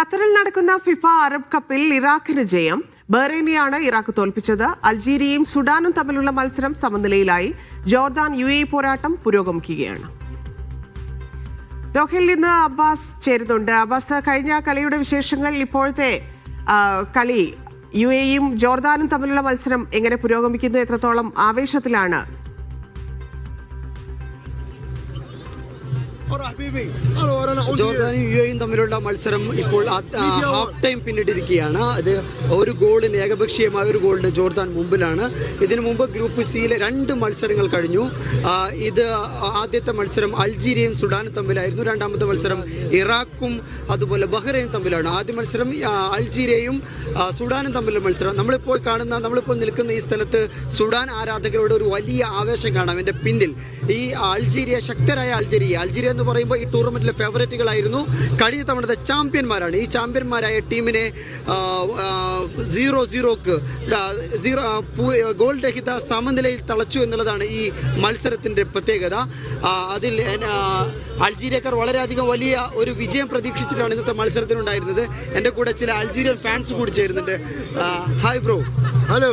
ഖത്തറിൽ നടക്കുന്ന FIFA Arab കപ്പിൽ ഇറാഖിന് ജയം. ബഹ്റൈനെയാണ് ഇറാഖ് തോൽപ്പിച്ചത്. അൾജീരിയയും സുഡാനും തമ്മിലുള്ള മത്സരം സമനിലയിലായി. ജോർദാൻ യു എ പോരാട്ടം പുരോഗമിക്കുകയാണ്. ദോഹയിൽ നിന്ന് അബ്ബാസ് ചേരുന്നുണ്ട്. അബ്ബാസ് കഴിഞ്ഞ കളിയുടെ വിശേഷങ്ങൾ ഇപ്പോഴത്തെ കളി യു എയും ജോർദാനും തമ്മിലുള്ള മത്സരം എങ്ങനെ പുരോഗമിക്കുന്നു? എത്രത്തോളം ആവേശത്തിലാണ് ജോർദാനും യു എയും തമ്മിലുള്ള മത്സരം ഇപ്പോൾ ഹാഫ് ടൈം പിന്നിട്ടിരിക്കുകയാണ്. അത് ഒരു ഗോളിന് ഏകപക്ഷീയമായ ഒരു ഗോളിന് ജോർദാൻ മുമ്പിലാണ്. ഇതിനു മുമ്പ് ഗ്രൂപ്പ് സിയിലെ രണ്ട് മത്സരങ്ങൾ കഴിഞ്ഞു. ഇത് ആദ്യത്തെ മത്സരം അൾജീരിയയും സുഡാനും തമ്മിലായിരുന്നു. രണ്ടാമത്തെ മത്സരം ഇറാഖും അതുപോലെ ബഹ്റൈനും തമ്മിലാണ്. ആദ്യ മത്സരം അൾജീരിയയും സുഡാനും തമ്മിലുള്ള മത്സരം. നമ്മളിപ്പോൾ കാണുന്ന നമ്മളിപ്പോൾ നിൽക്കുന്ന ഈ സ്ഥലത്ത് സുഡാൻ ആരാധകരുടെ ഒരു വലിയ ആവേശം കാണാം. എന്റെ പിന്നിൽ ഈ അൾജീരിയ ശക്തരായ അൾജീരിയ അൾജീരിയ എന്ന് പറയുമ്പോൾ ഈ ടൂർണമെന്റിലെ ഫേവറേറ്റുകളായിരുന്നു. കഴിഞ്ഞ തവണത്തെ ചാമ്പ്യന്മാരാണ്. ഈ ചാമ്പ്യന്മാരായ ടീമിനെ സീറോ സീറോക്ക് സീറോ ഗോൾ രഹിത സമനിലയിൽ തളച്ചു എന്നുള്ളതാണ് ഈ മത്സരത്തിന്റെ പ്രത്യേകത. അതിൽ അൾജീരിയക്കാർ വളരെയധികം വലിയ ഒരു വിജയം പ്രതീക്ഷിച്ചിട്ടാണ് ഇന്നത്തെ മത്സരത്തിനുണ്ടായിരുന്നത്. എന്റെ കൂടെ ചില അൾജീരിയൻ ഫാൻസ് കൂടി ചേരുന്നുണ്ട്. Hi bro. Hello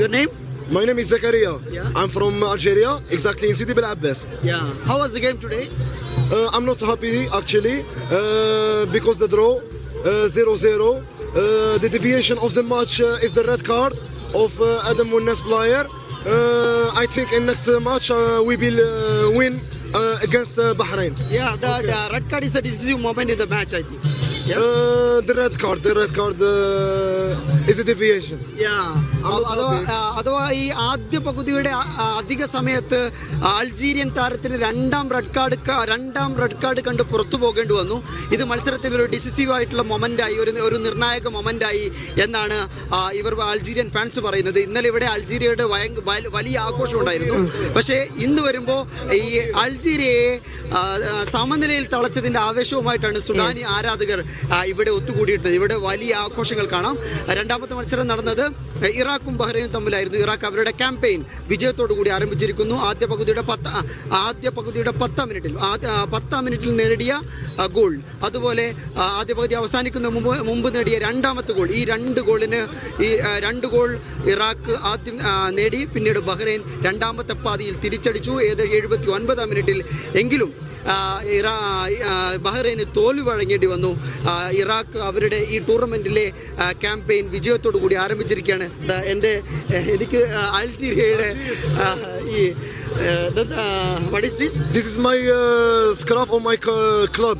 your name My name is Zakaria. Yeah. I'm from Algeria, exactly in Sidi Bel Abbas. Yeah. How was the game today? Uh, I'm not happy actually uh, because the draw uh, 0-0. Uh, the deviation of the match uh, is the red card of uh, Adam Wunnes player. I think in next match we will win against Bahrain. Yeah, the, okay. the red card is a decisive moment in the match, I think. Yeah. Uh, the red card, the red card uh, is a deviation. അഥവാ അഥവാ ഈ ആദ്യ പകുതിയുടെ അധിക സമയത്ത് Algerian താരത്തിന് രണ്ടാം red card രണ്ടാം റെഡ് കാർഡ് കണ്ട് പുറത്തു പോകേണ്ടി വന്നു. ഇത് മത്സരത്തിൽ ഒരു ഡിസിസീവ് ആയിട്ടുള്ള മൊമെന്റായി ഒരു ഒരു നിർണായക മൊമെന്റായി എന്നാണ് ഇവർ അൾജീരിയൻ ഫാൻസ് പറയുന്നത്. ഇന്നലെ ഇവിടെ അൾജീരിയയുടെ വലിയ ആഘോഷം ഉണ്ടായിരുന്നു. പക്ഷേ ഇന്ന് വരുമ്പോൾ ഈ അൾജീരിയയെ സമനിലയിൽ തളച്ചതിന്റെ ആവേശവുമായിട്ടാണ് സുഡാനി ആരാധകർ ഇവിടെ ഒത്തുകൂടിയിട്ടുണ്ട്. ഇവിടെ വലിയ ആഘോഷങ്ങൾ കാണാം. രണ്ടാമത്തെ മത്സരം നടന്നത് ഇറാഖും ബഹ്റൈനും തമ്മിലായിരുന്നു. ഇറാഖ് അവരുടെ ക്യാമ്പയിൻ വിജയത്തോടു കൂടി ആരംഭിച്ചിരിക്കുന്നു. ആദ്യ പകുതിയുടെ പത്ത് ആദ്യ പകുതിയുടെ പത്താം മിനിറ്റിൽ പത്താം മിനിറ്റിൽ നേടിയ ഗോൾ. അതുപോലെ ആദ്യ പകുതി അവസാനിക്കുന്ന മുമ്പ് മുമ്പ് നേടിയ രണ്ടാമത്തെ ഗോൾ. ഈ രണ്ട് ഗോളിന് ഈ രണ്ട് ഗോൾ ഇറാഖ് ആദ്യം നേടി പിന്നീട് ബഹ്റൈൻ രണ്ടാമത്തെ പാതിയിൽ തിരിച്ചടിച്ചു. ഏത് എഴുപത്തി ഒൻപതാം മിനിറ്റിൽ എങ്കിലും ഇറാ ബഹ്റൈന് തോൽവി വഴങ്ങേണ്ടി വന്നു. ഇറാഖ് അവരുടെ ഈ ടൂർണമെന്റിലെ ക്യാമ്പയിൻ വിജയത്തോടു കൂടി ആരംഭിച്ചിരിക്കുകയാണ് എന്റെ എനിക്ക് അൽജീരിയയുടെ അൾജീരിയയുടെ Uh, that, uh, what is this? This is my uh, scarf or my uh, club.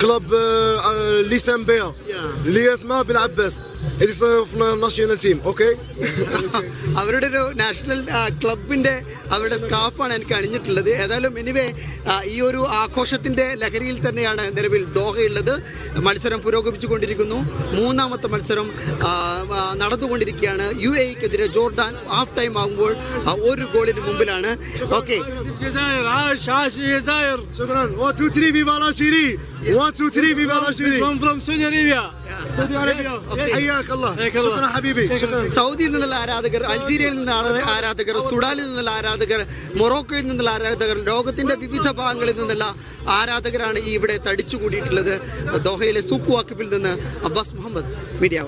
كلوب ليسام بها اللي اسمها بالعباس it is national team okay അവരുടെ ഒരു നാഷണൽ ക്ലബിന്റെ അവരുടെ സ്കാഫാണ് എനിക്ക് അണിഞ്ഞിട്ടുള്ളത്. ഏതായാലും എനിവേ ഈ ഒരു ആഘോഷത്തിന്റെ ലഹരിയിൽ തന്നെയാണ് നിലവിൽ ദോഹയുള്ളത്. മത്സരം പുരോഗമിച്ചുകൊണ്ടിരിക്കുന്നു. മൂന്നാമത്തെ മത്സരം നടന്നുകൊണ്ടിരിക്കുകയാണ്. യു എക്കെതിരെ ജോർഡാൻ ഹാഫ് ടൈം ആകുമ്പോൾ ഒരു ഗോളിന് മുമ്പിലാണ്. Okay Saudi Arabia. ശുക്രൻ ഹബീബി. സൗദിയിൽ നിന്നുള്ള ആരാധകർ അൾജീരിയയിൽ നിന്നുള്ള ആരാധകർ സുഡാനിൽ നിന്നുള്ള ആരാധകർ മൊറോക്കോയിൽ നിന്നുള്ള ആരാധകർ ലോകത്തിന്റെ വിവിധ ഭാഗങ്ങളിൽ നിന്നുള്ള ആരാധകരാണ് ഈ ഇവിടെ തടിച്ചുകൂടിയിട്ടുള്ളത്. ദോഹയിലെ സൂക്കു വാക്കിഫിൽ നിന്ന് അബ്ബാസ് മുഹമ്മദ് മീഡിയ